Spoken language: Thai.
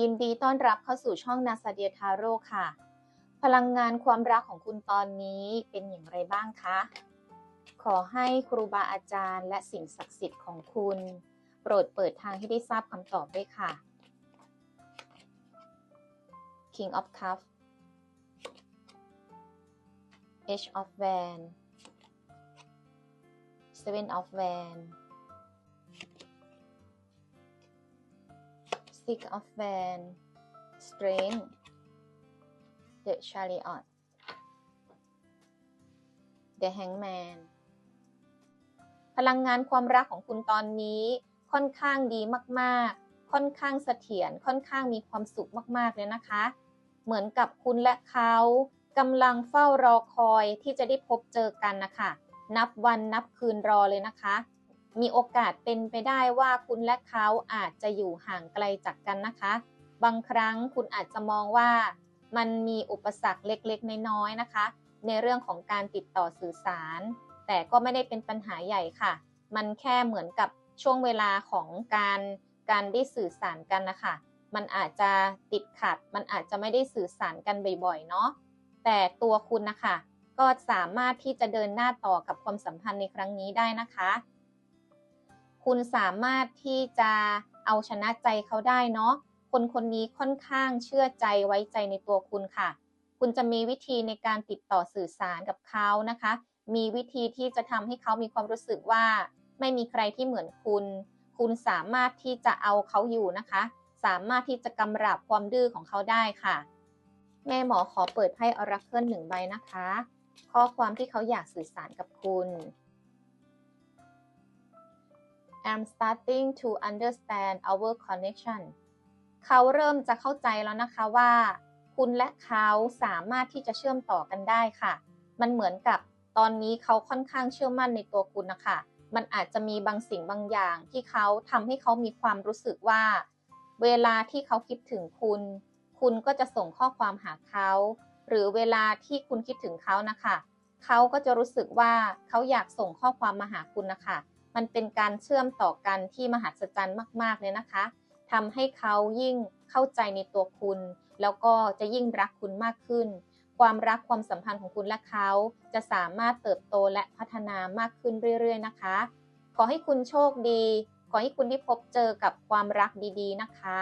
ยินดีต้อนรับเข้าสู่ช่องนาซาเดียทาโร่ค่ะ พลังงานความรักของคุณตอนนี้เป็นอย่างไรบ้างคะ ขอให้ครูบาอาจารย์ และสิ่งศักดิ์สิทธิ์ของคุณ โปรดเปิดทางให้ได้ทราบคำตอบด้วยค่ะ King of Cups H of Wands Seven of Wands Six of Wands Strength The Chariot The Hangman พลังงานความรักของคุณตอนนี้ค่อนข้างดีมาก ๆ ค่อนข้างเสถียร ค่อนข้างมีความสุขมาก ๆ เลยนะคะ เหมือนกับคุณและเขากำลังเฝ้ารอคอยที่จะได้พบเจอกันนะคะ นับวันนับคืนรอเลยนะคะ มีโอกาสเป็นไปได้ว่าคุณและเขาอาจจะอยู่ห่างไกลจากกันนะคะ บางครั้งคุณอาจจะมองว่า มันมีอุปสรรคเล็กๆ น้อยๆนะคะ ในเรื่องของการติดต่อสื่อสาร แต่ก็ไม่ได้เป็นปัญหาใหญ่ค่ะ มันแค่เหมือนกับช่วงเวลาของการการได้สื่อสารกันนะคะมันอาจจะติดขัด มันอาจจะไม่ได้สื่อสารกันบ่อยๆ เนาะ แต่ตัวคุณนะคะ ก็สามารถที่จะเดินหน้าต่อกับความสัมพันธ์ในครั้งนี้ได้นะคะ คุณสามารถที่จะเอาชนะใจเขาได้เนาะคนคนนี้ค่อนข้างเชื่อใจไว้ใจในตัวคุณค่ะ คุณจะมีวิธีในการติดต่อสื่อสารกับเขานะคะ มีวิธีที่จะทำให้เขามีความรู้สึกว่า ไม่มีใครที่เหมือนคุณ คุณสามารถที่จะเอาเขาอยู่นะคะ สามารถที่จะกำราบความดื้อของเขาได้ค่ะ แม่หมอขอเปิดไพ่ออราเคิลหนึ่งใบนะคะ ข้อความที่เขาอยากสื่อสารกับคุณ I'm starting to understand our connection เขาเริ่มจะเข้าใจแล้วนะคะว่า คุณและเขาสามารถที่จะเชื่อมต่อกันได้ค่ะ มันเหมือนกับตอนนี้เขาค่อนข้างเชื่อมั่นในตัวคุณนะคะ มันอาจจะมีบางสิ่งบางอย่างที่เขาทำให้เขามีความรู้สึกว่า เวลาที่เขาคิดถึงคุณ คุณก็จะส่งข้อความหาเขา หรือเวลาที่คุณคิดถึงเขานะคะ เขาก็จะรู้สึกว่าเขาอยากส่งข้อความมาหาคุณนะคะ มันเป็นการเชื่อมต่อกันที่มหัศจรรย์มาก ๆ เลยนะคะทำให้เขายิ่งเข้าใจในตัวคุณ แล้วก็จะยิ่งรักคุณมากขึ้น ความรักความสัมพันธ์ของคุณและเขา จะสามารถเติบโตและพัฒนามากขึ้นเรื่อย ๆ นะคะ ขอให้คุณโชคดี ขอให้คุณได้พบเจอกับความรักดี ๆ นะคะ